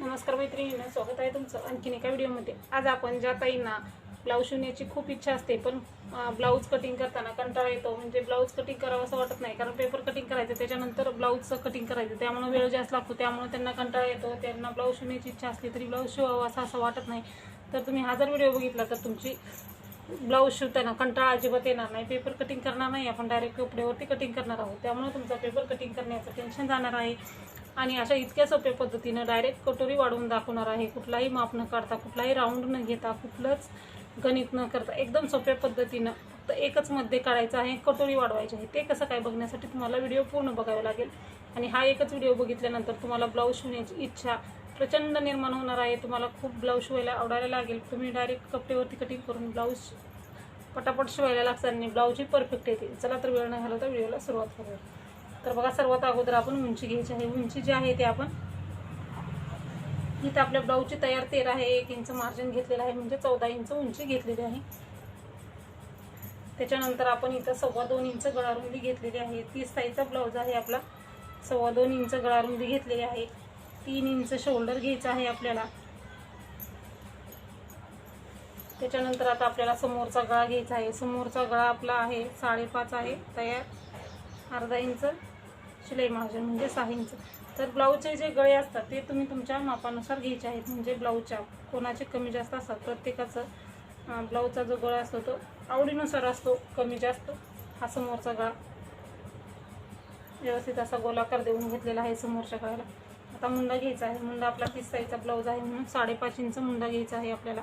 नमस्कार मैत्रिणींना स्वागत आहे तुमचं आणखीन एका व्हिडिओमध्ये. आज आपण ज्या ताईंना ब्लाऊज शिवण्याची खूप इच्छा असते पण ब्लाऊज कटिंग करताना कंटाळा येतो. म्हणजे ब्लाऊज कटिंग करावं असं वाटत नाही कारण पेपर कटिंग करायचं त्याच्यानंतर ब्लाऊजचं कटिंग करायचं त्यामुळे वेळ जास्त लागतो त्यामुळे त्यांना कंटाळा येतो. त्यांना ब्लाऊज शिवण्याची इच्छा असली तरी ब्लाऊज शिवावं असं असं वाटत नाही. तर तुम्ही हा जर व्हिडिओ बघितला तर तुमची ब्लाऊज शिवताना कंटाळा अजिबात येणार नाही. पेपर कटिंग करणार नाही आपण डायरेक्ट कपड्यावरती कटिंग करणार आहोत. त्यामुळे तुमचा पेपर कटिंग करण्याचं टेन्शन जाणार आहे. आणि अशा इतक्या सोप्या पद्धतीनं डायरेक्ट कटोरी वाढवून दाखवणार आहे. कुठलाही माप न काढता कुठलाही राऊंड न घेता कुठलंच गणित न करता एकदम सोप्या पद्धतीनं फक्त एकच मध्ये काढायचं आहे कटोरी वाढवायची आहे. ते कसं काय बघण्यासाठी तुम्हाला व्हिडिओ पूर्ण बघावा लागेल. आणि हा एकच व्हिडिओ बघितल्यानंतर तुम्हाला ब्लाऊज शिवण्याची इच्छा प्रचंड निर्माण होणार आहे. तुम्हाला खूप ब्लाऊज शिवायला आवडायला लागेल. तुम्ही डायरेक्ट कपडेवरती कटिंग करून ब्लाऊज पटापट शिवायला लागतात आणि ब्लाऊजही परफेक्ट येते. चला तर वेळ न घालवता व्हिडिओला सुरुवात करूया. तर बघा सर्वात अगोदर आपण उंची घ्यायची आहे. उंची जी आहे ते आपण इथं आपल्या ब्लाऊजची तयार तेरा आहे. एक इंच मार्जिन घेतलेलं आहे म्हणजे चौदा इंच उंची घेतलेली आहे. त्याच्यानंतर आपण इथं सव्वा दोन इंच गळारुंदी घेतलेली आहे. तीस साईजचा ब्लाऊज आहे आपला. सव्वा दोन इंच गळारुंदी घेतलेली आहे. तीन इंच शोल्डर घ्यायचं आहे आपल्याला. त्याच्यानंतर आता आपल्याला समोरचा गळा घ्यायचा आहे. समोरचा गळा आपला आहे साडेपाच आहे. तयार. अर्धा इंच. शिलाई मार्जिन म्हणजे सहा इंच तर ब्लाऊजचे जे गळे असतात ते तुम्ही तुमच्या मापानुसार घ्यायचे आहेत. म्हणजे ब्लाऊजच्या कोणाचे कमी जास्त असतात प्रत्येकाचं ब्लाऊजचा जो गळा असतो तो आवडीनुसार असतो कमी जास्त. हा समोरचा गळा. व्यवस्थित असा गोलाकार देऊन घेतलेला आहे समोरच्या गळ्याला. आता मुंडा घ्यायचा आहे. मुंडा आपला तीस साईजचा ब्लाऊज आहे म्हणून साडेपाच इंच मुंडा घ्यायचा आहे आपल्याला.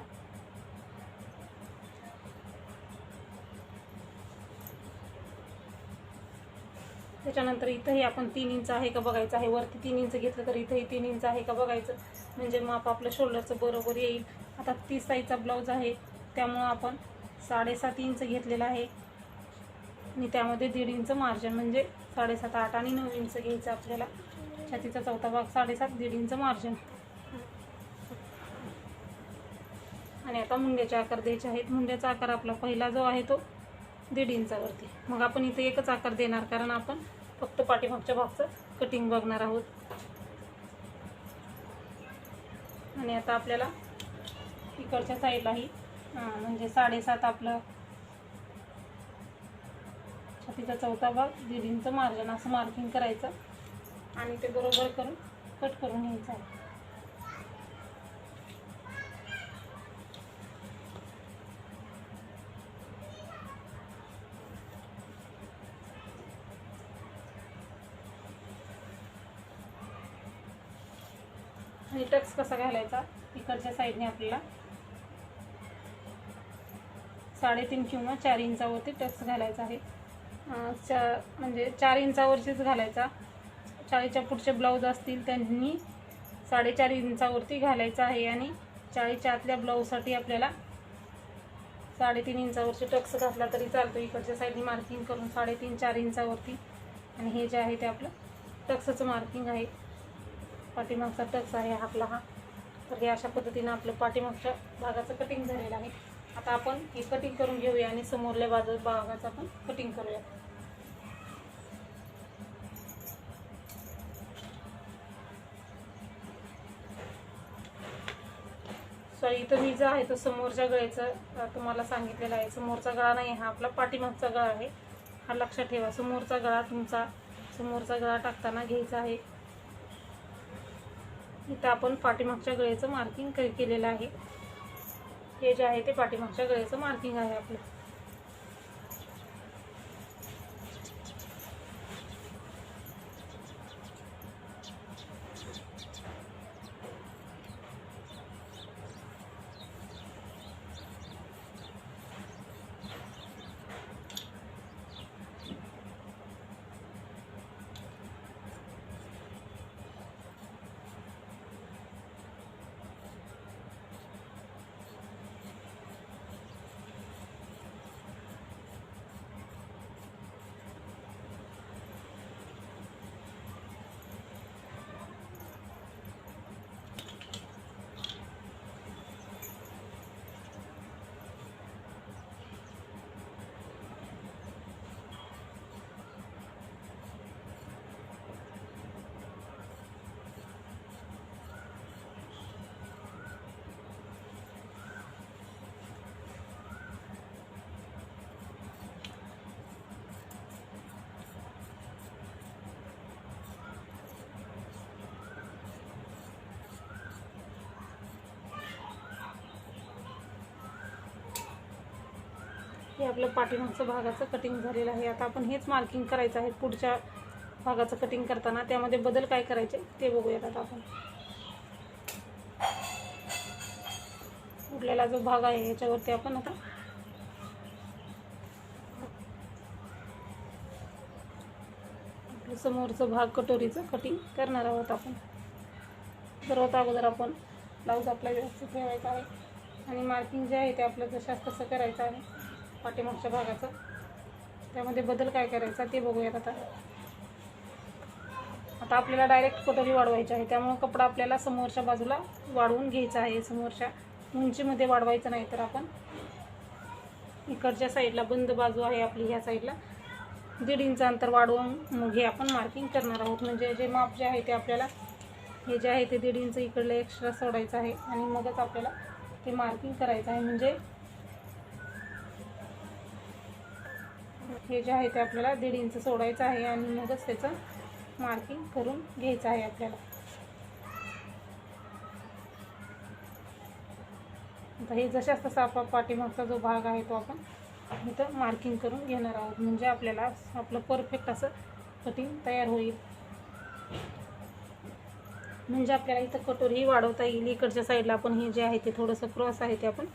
त्याच्यानंतर इथंही आपण तीन इंच आहे का बघायचं आहे. वरती तीन इंच घेतलं तर इथंही तीन इंच आहे का बघायचं. म्हणजे माप आपलं शोल्डरचं बरोबर येईल. आता तीस साईजचा ब्लाऊज आहे. त्यामुळं आपण साडेसात इंच घेतलेला आहे. आणि त्यामध्ये दीड इंच मार्जिन म्हणजे साडेसात आठ आणि नऊ इंच घ्यायचं आपल्याला. छातीचा चौथा भाग साडेसात दीड इंच मार्जिन आणि आता मुंड्याचे आकार द्यायचे आहेत. मुंड्याचा आकार आपला पहिला जो आहे तो दीड इंचावरती. मग आपण इथे एकच आकार देणार. कारण आपण फक्त पाठीमागच्या भागचं कटिंग बघणार आहोत. आणि आता आपल्याला इकडच्या साईडलाही म्हणजे साडेसात आपलं छातीचा चौथा भाग दीड इंच मार्जन असं मार्किंग करायचं. आणि ते बरोबर करून कट करून घ्यायचं आहे. आणि टक्स कसा घालायचा? इकडच्या साईडने आपल्याला साडेतीन किंवा चार इंचावरती टक्स घालायचा आहे. चा म्हणजे चार इंचावरतीच घालायचा. चाळीच्या पुढचे ब्लाऊज असतील त्यांनी साडेचार इंचावरती घालायचा आहे आणि चाळीच्या आतल्या ब्लाऊजसाठी आपल्याला साडेतीन इंचावरची टक्स घातला तरी चालतो. इकडच्या साईडने मार्किंग करून साडेतीन चार इंचावरती. आणि हे जे आहे ते आपलं टक्सचं मार्किंग आहे. पाठीमागचा टक्स आहे आपला हा. तर हे अशा पद्धतीनं आपलं पाठीमागच्या भागाचं कटिंग झालेलं आहे. आता आपण हे कटिंग करून घेऊया आणि समोरल्या बाजू भागाचं आपण कटिंग करूया. सॉरी इथं मी जो आहे तो समोरच्या गळेचं तुम्हाला सांगितलेलं आहे. समोरचा गळा नाही हा आपला पाठीमागचा गळा आहे. हा लक्षात ठेवा समोरचा गळा तुमचा समोरचा गळा टाकताना घ्यायचा आहे. इथं आपण पाठीमागच्या गळेचं मार्किंग केलेलं आहे. हे जे आहे ते पाठीमागच्या गळेचं मार्किंग आहे आपलं. हे आपलं पाठीमागचं भागाचं कटिंग झालेलं आहे. आता आपण हेच मार्किंग करायचं आहे. पुढच्या भागाचं कटिंग करताना त्यामध्ये बदल काय करायचे ते बघूयात आता आपण. उरलेला जो भाग आहे याच्यावरती आपण आता समोरचं भाग कटोरीचं कटिंग करणार आहोत आपण. सर्वात अगोदर आपण ब्लाऊज आपला व्यवस्थित ठेवायचा आहे. आणि मार्किंग जे आहे ते आपलं जशास तसं करायचं आहे. पाठीमागच्या भागाचं. त्यामध्ये बदल काय करायचा ते बघूयात आता. आता आपल्याला डायरेक्ट कटोरी वाढवायची आहे. त्यामुळं कपडा आपल्याला समोरच्या बाजूला वाढवून घ्यायचा आहे. समोरच्या उंचीमध्ये वाढवायचं नाही तर आपण इकडच्या साईडला बंद बाजू आहे आपली ह्या साईडला दीड इंच अंतर वाढवून मग हे आपण मार्किंग करणार आहोत. म्हणजे जे माप जे आहे ते आपल्याला हे जे आहे ते दीड इंच इकडलं एक्स्ट्रा सोडायचं आहे. आणि मगच आपल्याला ते मार्किंग करायचं आहे. म्हणजे हे जे आहे ते आपल्याला दीड इंच सोडायचं आहे आणि मगच त्याचं मार्किंग करून घ्यायचं आहे आपल्याला. आता हे जशाच तसा आपला पाठीमागचा जो भाग आहे तो आपण इथं मार्किंग करून घेणार आहोत. म्हणजे आपल्याला आपलं परफेक्ट असं कटिंग तयार होईल. म्हणजे आपल्याला इथं कटोरीही वाढवता येईल. इकडच्या साईडला आपण हे जे आहे ते थोडंसं क्रॉस आहे ते आपण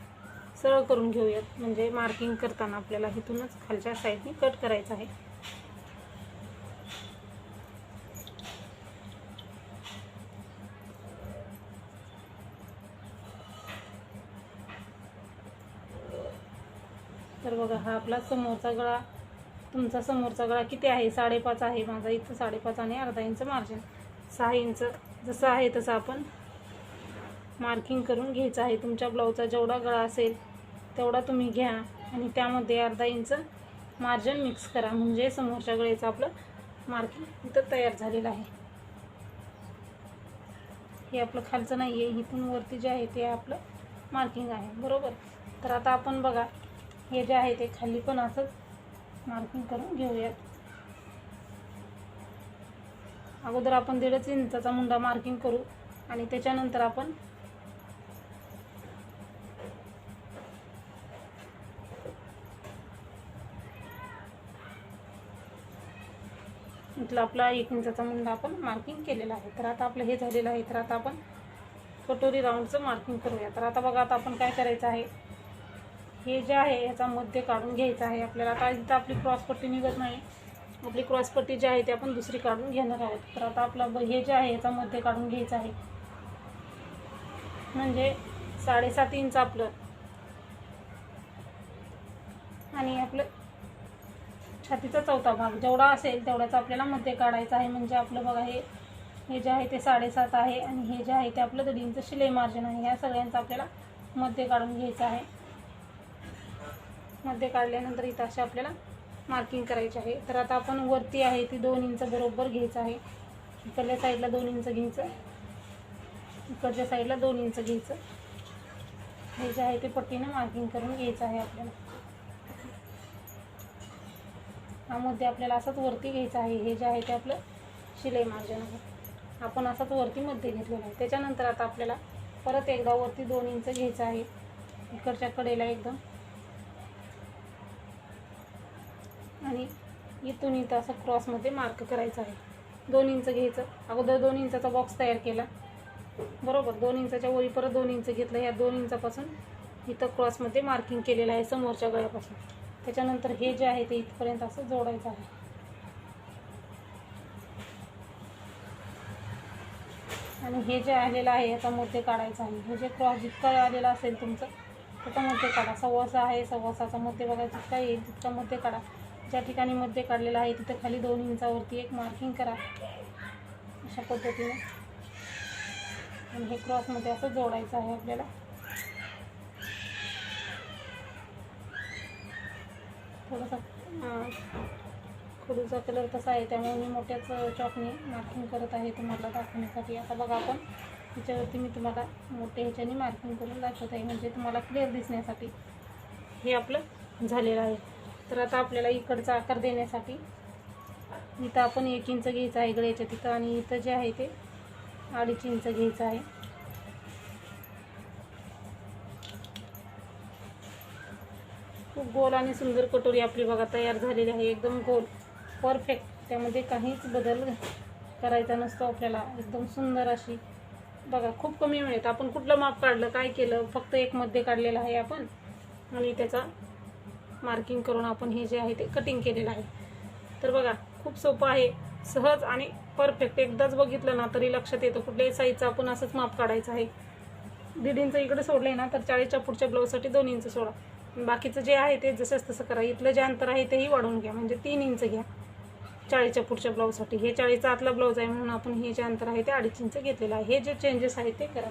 सरळ करून घेऊयात. म्हणजे मार्किंग करताना आपल्याला इथूनच खालच्या साईडने कट करायचं आहे. तर बघा हा आपला समोरचा गळा तुमचा समोरचा गळा किती आहे? साडेपाच आहे. माझा इथं साडेपाच आणि अर्धा इंच मार्जिन सहा इंच जसं आहे तसं आपण मार्किंग करून घ्यायचं आहे. तुमच्या ब्लाऊजचा जेवढा गळा असेल तेवढा तुम्ही घ्या आणि त्यामध्ये अर्धा इंच मार्जिन मिक्स करा. म्हणजे समोरच्या गळ्याचं आपलं मार्किंग इथं तयार झालेलं आहे. हे आपलं खालचं नाही आहे इथून वरती जे आहे ते आपलं मार्किंग आहे. बरोबर? तर आता आपण बघा हे जे आहे ते खाली पण असंच मार्किंग करून घेऊयात. अगोदर आपण दीडच इंचाचा मुंडा मार्किंग करू आणि त्याच्यानंतर आपण इथला आपला एक इंचाचा मुंडा आपण मार्किंग केलेला आहे. तर आता आपलं हे झालेलं आहे. तर आता आपण कटोरी राऊंडचं मार्किंग करूया. तर आता बघा आता आपण काय करायचं आहे? हे जे आहे याचा मध्य काढून घ्यायचा आहे आपल्याला. आता इथं आपली क्रॉसपट्टी निघत नाही. आपली क्रॉसपट्टी जी आहे ती आपण दुसरी काढून घेणार आहोत. तर आता आपला ब- हे जे आहे याचा मध्य काढून घ्यायचं आहे. म्हणजे साडेसात इंच आपलं. आणि आपलं छातीचा चौथा भाग. जेवढा असेल तेवढाच आपल्याला मध्य काढायचं आहे. म्हणजे आपलं बघा हे हे जे आहे ते साडेसात आहे आणि हे जे आहे ते आपलं दीड इंच शिलाई मार्जिन आहे. ह्या सगळ्यांचं आपल्याला मध्य काढून घ्यायचं आहे. मध्ये काढल्यानंतर इथं असे आपल्याला मार्किंग करायचे आहे. तर आता आपण वरती आहे ती दोन इंच बरोबर घ्यायचं आहे. इकडल्या साईडला दोन इंच घ्यायचं. इकडच्या साईडला दोन इंच घ्यायचं. हे जे आहे ते पट्टीनं मार्किंग करून घ्यायचं आहे आपल्याला. मध्ये आपल्याला असंच वरती घ्यायचं आहे. हे जे आहे ते आपलं शिलाई मार्जन आहे. आपण असंच वरती मध्ये घेतलेलं आहे. त्याच्यानंतर आता आपल्याला परत एकदा वरती दोन इंच घ्यायचं आहे. इकडच्या कडेला एकदम. आणि इथून इथं असं क्रॉसमध्ये मार्क करायचं आहे. दोन इंच घ्यायचं. अगोदर दोन इंचाचा बॉक्स तयार केला. बरोबर? दोन इंचाच्या वरी परत दोन इंच घेतलं. ह्या दोन इंचापासून इथं क्रॉसमध्ये मार्किंग केलेलं आहे समोरच्या गळ्यापासून. त्याच्यानंतर हे जे आहे ते इथपर्यंत असं जोडायचं आहे. आणि हे जे आलेलं आहे याचा मध्ये काढायचं आहे. हे जे क्रॉस जितका आलेला असेल तुमचं त्याचा मध्ये काढा. सव्वासा आहे सव्वासाचा मध्ये बघा जितका येईल तितका मध्ये काढा. ज्या ठिकाणी मध्ये काढलेला आहे तिथे खाली दोन इंचावरती एक मार्किंग करा. अशा पद्धतीने. आणि हे क्रॉसमध्ये असं जोडायचं आहे आपल्याला. थोडासा अं, खडूचा कलर तसा आहे त्यामुळे मी मोठ्याच चॉकने मार्किंग करत आहे तुम्हाला दाखवण्यासाठी. आता बघा आपण त्याच्यावरती मी तुम्हाला मोठ्या ह्याच्याने मार्किंग करून दाखवत आहे म्हणजे तुम्हाला क्लिअर दिसण्यासाठी हे आपलं झालेलं आहे. तर आता आपल्याला इकडचा आकार देण्यासाठी इथं आपण एक इंच घ्यायचं आहे गळ्याच्या तिथं आणि इथं जे आहे ते अडीच इंच घ्यायचं आहे. खूप गोल आणि सुंदर कटोरी आपली बघा तयार झालेली आहे. एकदम गोल परफेक्ट त्यामध्ये काहीच बदल करायचा नसतो आपल्याला. एकदम सुंदर अशी. बघा खूप कमी वेळेत. आपण कुठलं माप काढलं काय केलं फक्त एक मध्ये काढलेलं आहे आपण. आणि त्याचा मार्किंग करून आपण हे जे आहे ते कटिंग केलेलं आहे. तर बघा खूप सोपं आहे. सहज आणि परफेक्ट एकदाच बघितलं ना तरी लक्षात येतं. कुठल्याही साईजचं आपण असंच माप काढायचं आहे. दीड इंच इकडे सोडले ना तर चाळीसच्या पुढच्या ब्लाऊजसाठी दोन इंच सोडा. बाकीचं जे आहे ते जसंच तसं करा. इथलं जे अंतर आहे तेही वाढवून घ्या. म्हणजे तीन इंच घ्या. चाळीच्या पुढच्या ब्लाऊजसाठी. हे चाळीचा आतला ब्लाऊज आहे म्हणून आपण हे जे अंतर आहे ते अडीच इंच घेतलेलं आहे. हे जे चेंजेस आहेत ते करा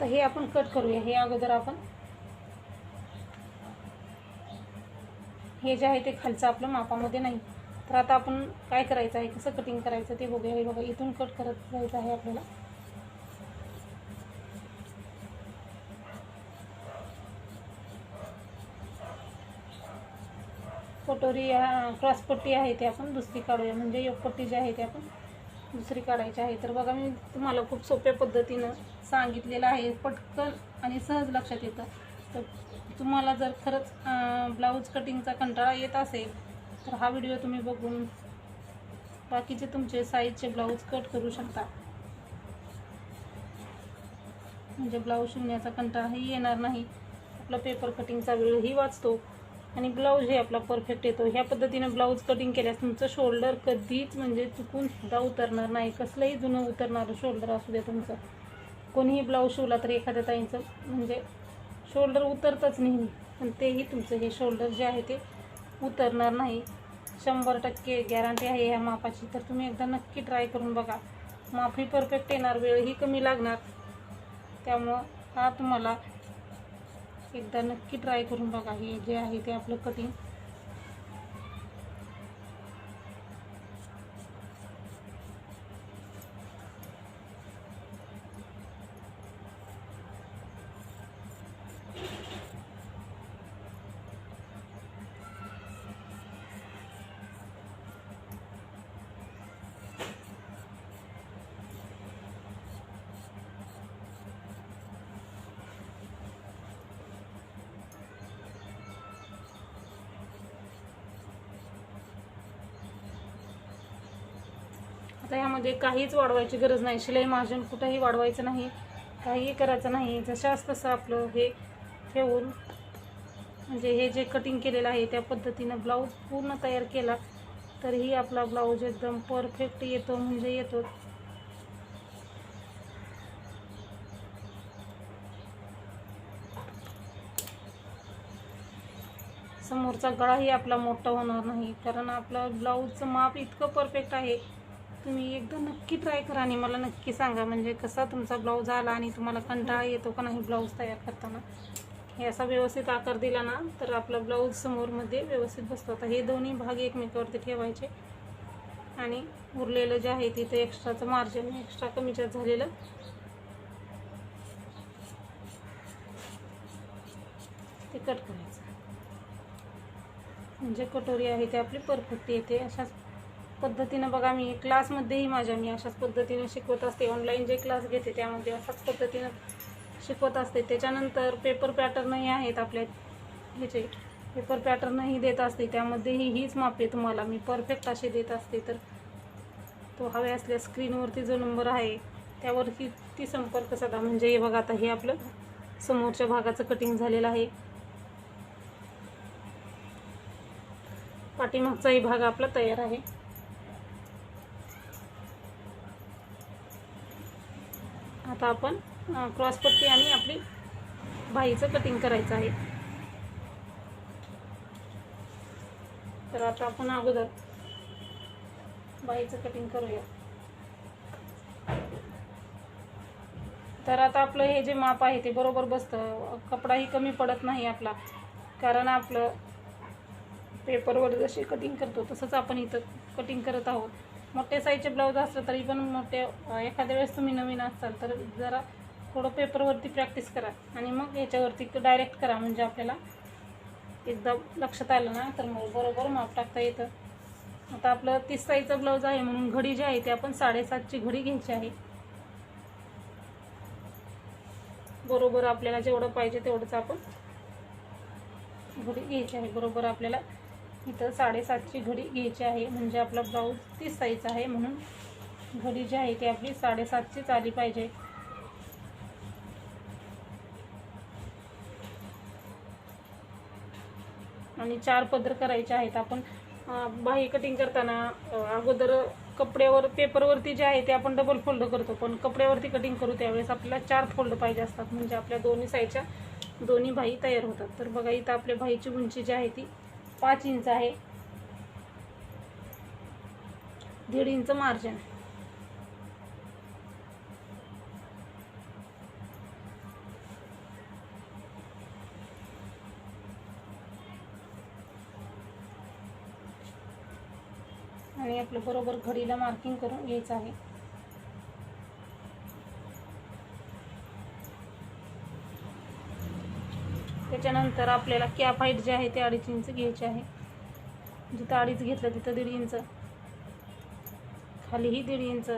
तर हे आपण कट करूया. हे अगोदर आपण हे जे आहे ते खालचं आपलं मापामध्ये नाही. तर आता आपण काय करायचं आहे? कसं कटिंग करायचं ते बघूया. हे बघा इथून कट करत जायचं आहे आपल्याला. कटोरी क्रॉसपट्टी आहे ते आपण दुसरी काढूया. म्हणजे योगपट्टी जी आहे ते आपण दुसरी काढायची आहे. तर बघा मी तुम्हाला खूप सोप्या पद्धतीनं सांगितलेलं आहे. पटकन आणि सहज लक्षात येतं. तर तुम्हाला जर खरंच ब्लाऊज कटिंगचा कंटाळा येत असेल तर हा व्हिडिओ तुम्ही बघून बाकीचे तुमचे साईजचे ब्लाऊज कट करू शकता. म्हणजे ब्लाऊज शिवण्याचा कंटाळाही येणार नाही. आपला पेपर कटिंगचा वेळही वाचतो. आणि ब्लाऊज हे आपला परफेक्ट येतो. ह्या पद्धतीनं ब्लाऊज कटिंग केल्यास तुमचं शोल्डर कधीच म्हणजे चुकून सुद्धा उतरणार नाही. कसलंही जुनं उतरणारं शोल्डर असू दे तुमचं. कोणीही ब्लाऊज शिवला तर एखाद्या ताईंचं म्हणजे शोल्डर उतरतच नेहमी. पण तेही तुमचं हे शोल्डर जे आहे ते उतरणार नाही. शंभर टक्के गॅरंटी आहे ह्या मापाची. तर तुम्ही एकदा नक्की ट्राय करून बघा. माफी परफेक्ट येणार वेळही कमी लागणार. त्यामुळं हा तुम्हाला एकदा नक्की ट्राय करून बघा हे जे आहे ते आपलं कटिंग आता ह्यामध्ये काहीच वाढवायची गरज नाही. शिलाई मार्जिन कुठंही वाढवायचं नाही काहीही करायचं नाही. जशाच तसं आपलं हे ठेवून म्हणजे हे जे कटिंग केलेलं आहे त्या पद्धतीनं ब्लाऊज पूर्ण तयार केला तरीही आपला ब्लाऊज एकदम परफेक्ट येतो म्हणजे येतो. समोरचा गळाही आपला मोठा होणार नाही कारण आपला ब्लाऊजचं माप इतकं परफेक्ट आहे. तुम्ही एकदा नक्की ट्राय करा आणि मला नक्की सांगा म्हणजे कसा तुमचा ब्लाऊज आला आणि तुम्हाला कंटाळा येतो का नाही ब्लाऊज तयार करताना. हे असा व्यवस्थित आकार दिला ना तर आपला ब्लाऊज समोरमध्ये व्यवस्थित बसतो. आता हे दोन्ही भाग एकमेकावरती ठेवायचे आणि उरलेलं जे आहे तिथे एक्स्ट्राचं मार्जिन एक्स्ट्रा कमीच्यात झालेलं. ते कट करायचं. म्हणजे कटोरी आहे ते आपली परफेक्ट येते अशाच पद्धतीनं बघा मी क्लासमध्येही माझ्या मी अशाच पद्धतीनं शिकवत असते. ऑनलाईन जे क्लास घेते त्यामध्ये अशाच पद्धतीनं शिकवत असते. त्याच्यानंतर पेपर पॅटर्नही आहेत आपल्या. ह्याचे पेपर पॅटर्नही देत असते. त्यामध्येही हीच मापे तुम्हाला. मी परफेक्ट असे देत असते. तर तो हवे असल्यास स्क्रीनवरती जो नंबर आहे त्यावरती ती संपर्क साधा. म्हणजे हे बघा आता हे आपलं समोरच्या भागाचं कटिंग झालेलं आहे. पाठीमागचाही भाग आपला तयार आहे. आता आपण क्रॉसपट्टी आणि आपली बाईचं कटिंग करायचं आहे. तर आता आपण अगोदर बाईचं कटिंग करूया. तर आता आपलं हे जे माप आहे ते बरोबर बसतं. कपडाही कमी पडत नाही आपला. कारण आपलं पेपरवर जशी कटिंग करतो तसंच आपण इथं कटिंग करत आहोत. मोठे साईजचे ब्लाऊज असलं तरी पण मोठे एखाद्या वेळेस तुम्ही नवीन असाल तर जरा थोडं पेपरवरती प्रॅक्टिस करा. आणि मग याच्यावरती डायरेक्ट करा. म्हणजे आपल्याला एकदा लक्षात आलं ना तर मग बरोबर माप टाकता येतं. आता आपलं तीस साईजचा ब्लाऊज आहे म्हणून घडी जी आहे ती आपण साडेसातची घडी घ्यायची आहे. बरोबर आपल्याला जेवढं पाहिजे तेवढंच आपण घडी घ्यायची आहे. बरोबर आपल्याला इथं साडेसातची घडी घ्यायची आहे. म्हणजे आपला ब्लाऊज तीस साईजचा आहे म्हणून घडी जी आहे ती आपली साडेसातचीच आली पाहिजे. आणि चार पदर करायचे आहेत. आपण अं, बाही कटिंग करताना अगोदर कपड्यावर पेपरवरती जे आहे ते आपण डबल फोल्ड करतो. पण कपड्यावरती कटिंग करू त्यावेळेस आपल्याला चार फोल्ड पाहिजे असतात. म्हणजे आपल्या दोन्ही साईडच्या दोन्ही भाई तयार होतात. तर बघा इथं आपल्या भाईची उंची जी आहे ती पाच इंच आहे. दीड इंच मार्जिन आणि आपलं बरोबर घडीला मार्किंग करून घ्यायचं आहे. त्याच्यानंतर आपल्याला कॅप हाईट जे आहे ते अडीच इंच घ्यायची आहे. जिथं अडीच घेतलं तिथं दीड इंच. खालीही दीड इंच.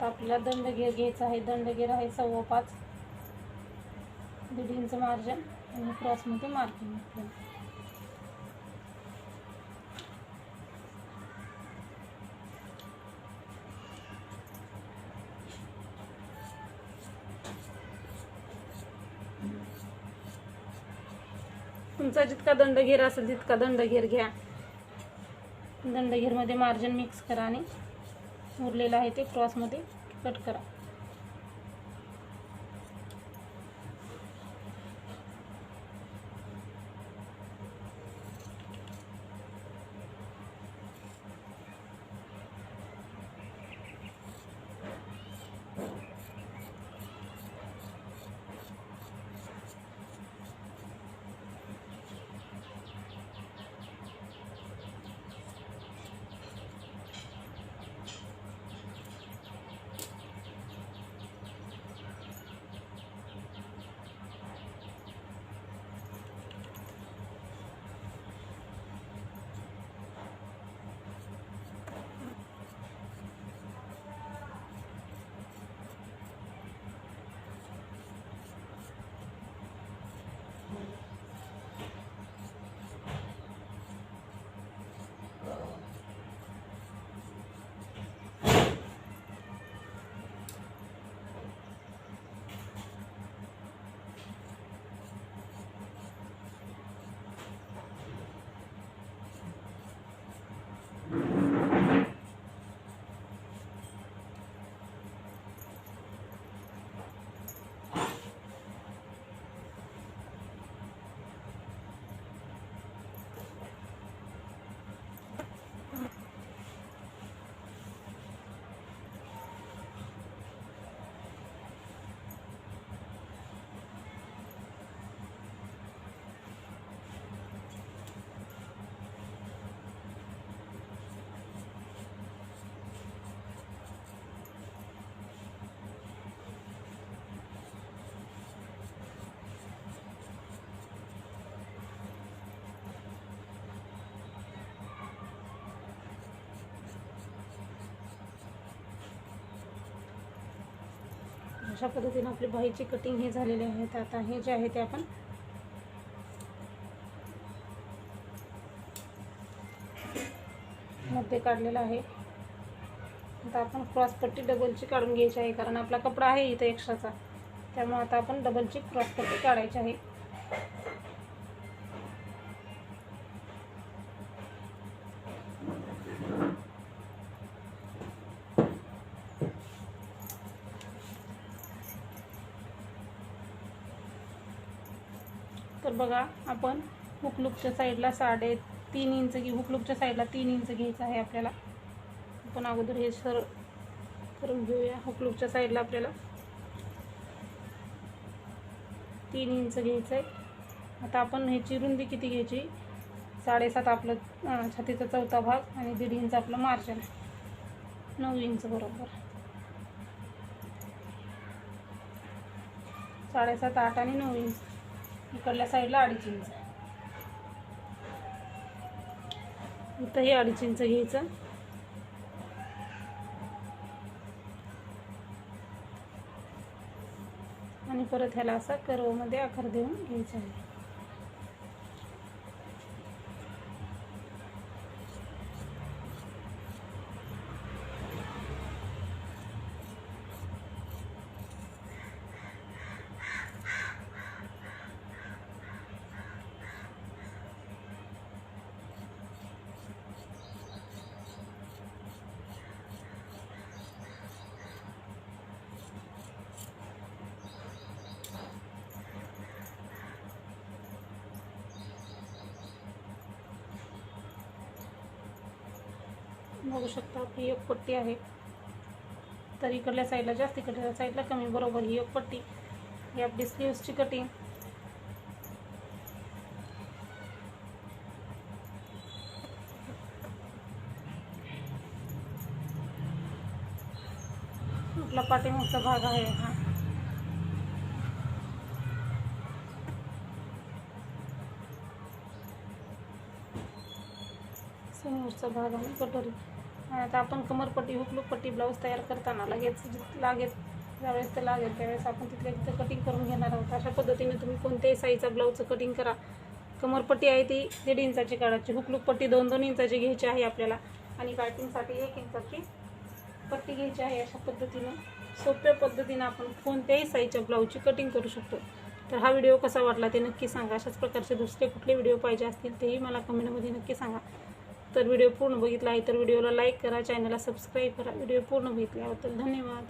आता आपल्याला दंडगीर घ्यायचा आहे दंडगीर आहे सव्वा पाच. दीड इंच मार्जिन आणि क्रॉसमध्ये मार्किंग. तुमचा जितका दंडघेर असेल तितका दंडघेर घ्या. दंडघेरमध्ये मार्जिन मिक्स करा आणि उरलेलं आहे ते क्रॉसमध्ये कट करा. अशा पद्धतीने आपले बाहीची कटिंग हे झालेले आहेत आता हे जे आहे ते आपण मध्ये काढलेलं आहे. आता आपण क्रॉसपट्टी डबलची काढून घ्यायची आहे कारण आपला कपडा आहे इथं एक्स्ट्राचा त्यामुळे आता आपण डबलची क्रॉसपट्टी काढायची आहे. बघा आपण हुकलूकच्या साईडला साडे तीन इंच घे हुकलूकच्या साईडला तीन इंच घ्यायचं आहे आपल्याला. आपण अगोदर हे सर करून घेऊया. हुकलूकच्या साईडला आपल्याला तीन इंच घ्यायचं आहे. आता आपण ह्याची रुंदी किती घ्यायची? साडेसात आपलं छातीचा चौथा भाग आणि दीड इंच आपलं मार्जिन नऊ इंच बरोबर. साडेसात आठ आणि नऊ इंच इकडल्या साईडला अडीच इंच. इथंही अडीच इंच घ्यायचं. आणि परत ह्याला असा कर्वमध्ये आकार देऊन घ्यायचा आहे. बघू शकता आपली एक पट्टी आहे. तर इकडल्या साईडला जास्त इकडल्या साईडला कमी. बरोबर ही एक पट्टी. ही आपली स्लीव्सची कटिंग आपला पाठीमागचा भाग आहे हा. समोरचा भाग आहे कटोरी. आणि आता आपण कमरपट्टी हुकलूकपट्टी ब्लाऊज तयार करताना लगेच लागेल. ज्यावेळेस ते लागेल त्यावेळेस आपण तिथल्या तिथं कटिंग करून घेणार आहोत. अशा पद्धतीने तुम्ही कोणत्याही साईजचा ब्लाऊजचं कटिंग करा. कमरपट्टी आहे ती दीड इंचाची काढायची. हुकलूकपट्टी दोन दोन इंचाची घ्यायची आहे आपल्याला. आणि पायपिंगसाठी एक इंचाची पट्टी घ्यायची आहे. अशा पद्धतीनं सोप्या पद्धतीनं आपण कोणत्याही साईजच्या ब्लाऊजची कटिंग करू शकतो. तर हा व्हिडिओ कसा वाटला ते नक्की सांगा. अशाच प्रकारचे दुसरे कुठले व्हिडिओ पाहिजे असतील तेही मला कमेंटमध्ये नक्की सांगा. तर व्हिडिओ पूर्ण बघितला आहे तर व्हिडिओला लाईक करा चॅनलला सबस्क्राईब करा. व्हिडिओ पूर्ण बघितल्याबद्दल धन्यवाद.